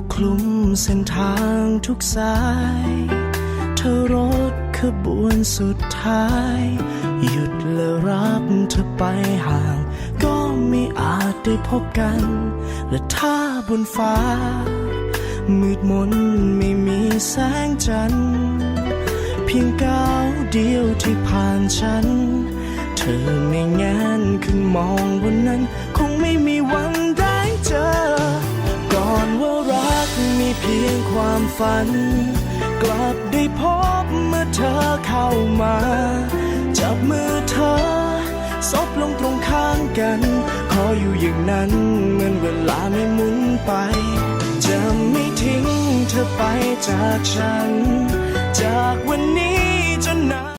กคลุมเส้นทางทุกสาย เธอรถขบวนสุดท้าย หยุดและรับเธอไปห่าง ก็ไม่อาจได้พบกัน และถ้าบนฟ้า มืดมนไม่มีแสงจันทร์เพียงก้าวเดียวที่ผ่านฉัน เธอไม่แงนขึ้นมองบนนั้น ยงความฝัน กลับได้พบเมื่อเธอเข้ามา จับมือเธอซบลงตรงข้างกัน ขออยู่อย่างนั้นเหมือนเวลาไม่หมุนไป จะไม่ทิ้งเธอไปจากฉัน จากวันนี้จนนาน